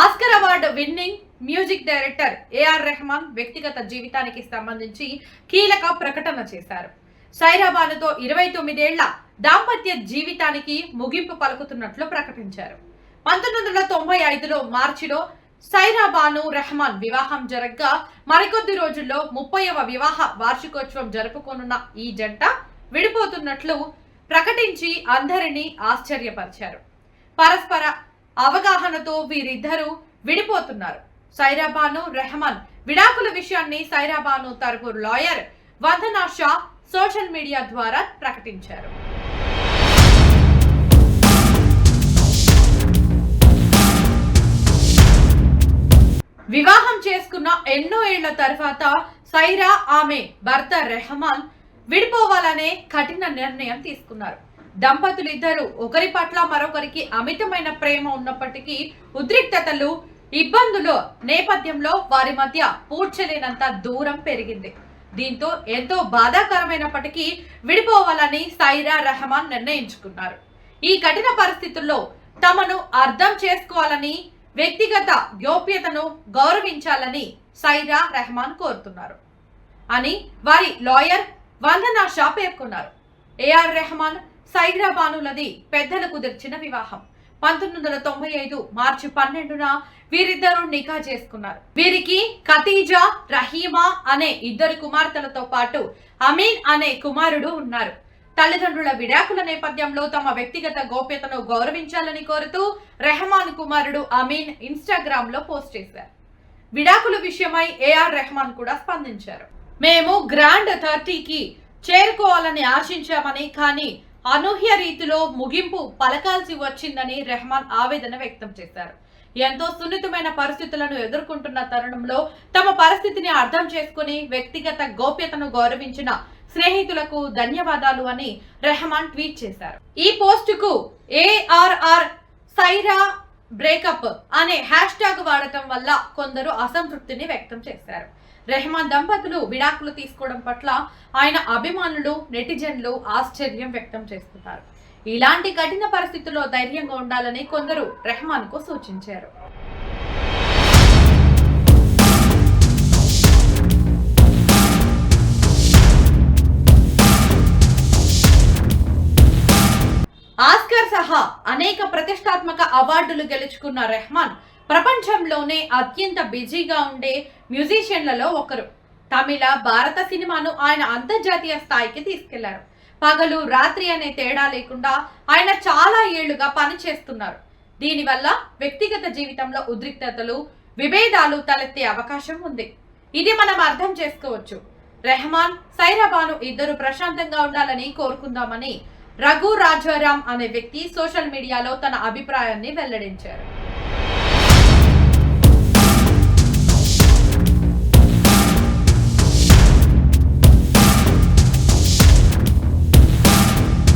Oscar award winning music director AR Rahman వ్యక్తిగత జీవితానికి సంబంధించి కీలక ప్రకటన చేశారు. సైరాబానుతో ఇరవై తొమ్మిదేళ్ళ దాంపత్య జీవితానికి ముగింపు పలుకుతున్నట్లు ప్రకటించారు. పంతొమ్మిది వందల తొంభై ఐదులో మార్చిలో సైరాబాను రెహమాన్ వివాహం జరగ్గా మరికొద్ది రోజుల్లో ముప్పైవ వివాహ వార్షికోత్సవం జరుపుకోనున్న ఈ జంట విడిపోతున్నట్లు ప్రకటించి అందరినీ ఆశ్చర్యపరిచారు. పరస్పర అవగాహనతో వీరిద్దరూ విడిపోతున్నారు. సైరాబాను రెహమాన్ విడాకుల విషయాన్ని సైరాబాను తరపు lawyer Vandana Shah social media ద్వారా ప్రకటించారు. వివాహం చేసుకున్న ఎన్నో ఏళ్ళ తర్వాత సైరా ఆమె భర్త రెహమాన్ విడిపోవాలనే కఠిన నిర్ణయం తీసుకున్నారు. దంపతులు ఇద్దరు. ఒకరి పట్ల మరొకరికి అమితమైన ప్రేమ ఉన్నప్పటికీ ఉద్రిక్తతలు ఇబ్బందులు నేపథ్యంలో వారి మధ్య పూడ్చలేనంత దూరం పెరిగింది. దీంతో ఎంతో బాధాకరమైనప్పటికీ విడిపోవాలని సైరా రెహమాన్ నిర్ణయించుకున్నారు. ఈ కఠిన పరిస్థితుల్లో తమను అర్థం చేసుకోవాలని వ్యక్తిగత గోప్యతను గౌరవించాలని సైరా రెహమాన్ కోరుతున్నారు అని వారి లాయర్ వందనా షా పేర్కొన్నారు. ఏఆర్ రెహమాన్ సైరా బానులది పెద్దలు కుదిర్చిన వివాహం. పంతొమ్మిది వందల తొంభై ఐదు మార్చి పన్నెండున వీరిద్దరూ నికా చేసుకున్నారు. వీరికి ఖతీజా రహీమా అనే ఇద్దరు కుమార్తెలతో పాటు అమీన్ అనే కుమారుడు ఉన్నారు. తల్లిదండ్రుల విడాకుల నేపథ్యంలో తమ వ్యక్తిగత గోప్యతను గౌరవించాలని కోరుతూ రెహమాన్ కుమారుడు అమీన్ ఇన్స్టాగ్రామ్లో పోస్ట్ చేశారు. విడాకుల విషయమై ఏఆర్ రెహమాన్ కూడా స్పందించారు. మేము గ్రాండ్ థర్టీకి చేరుకోవాలని ఆశించామని కానీ అనూహ్య రీతిలో ముగింపు పలకాల్సి వచ్చిందని రెహమాన్ ఆవేదన వ్యక్తం చేశారు. ఎంతో సున్నితమైన పరిస్థితులను ఎదుర్కొంటున్న తరుణంలో తమ పరిస్థితిని అర్థం చేసుకుని వ్యక్తిగత గోప్యతను గౌరవించిన స్నేహితులకు ధన్యవాదాలు అని రెహమాన్ ట్వీట్ చేశారు. ఈ పోస్టుకు ఏఆర్ఆర్ సైరా బ్రేకప్ అనే హ్యాష్ ట్యాగ్ వాడటం వల్ల కొందరు అసంతృప్తిని వ్యక్తం చేశారు. రెహమాన్ దంపతులు విడాకులు తీసుకోవడం పట్ల ఆయన అభిమానులు నెటిజన్లు ఆశ్చర్యం వ్యక్తం చేస్తున్నారు. ఇలాంటి కఠిన పరిస్థితుల్లో ధైర్యంగా ఉండాలని కొందరు రెహమాన్కు సూచించారు. సహా అనేక ప్రతిష్టాత్మక అవార్డులు గెలుచుకున్న రెహమాన్ ప్రపంచంలోనే అత్యంత బిజీగా ఉండే మ్యూజిషియన్లలో ఒకరు. తమిళ భారత సినిమాను ఆయన అంతర్జాతీయ స్థాయికి తీసుకెళ్ళారు. పగలు రాత్రి అనే తేడా లేకుండా ఆయన చాలా ఏళ్ళుగా పనిచేస్తున్నారు. దీనివల్ల వ్యక్తిగత జీవితంలో ఉద్రిక్తతలు విభేదాలు తలెత్తే అవకాశం ఉంది. ఇది మనం అర్థం చేసుకోవచ్చు. రెహమాన్ సైరాబాను ఇద్దరు ప్రశాంతంగా ఉండాలని కోరుకుందామని రఘు రాజారాం అనే వ్యక్తి సోషల్ మీడియాలో తన అభిప్రాయాన్ని వెల్లడించారు.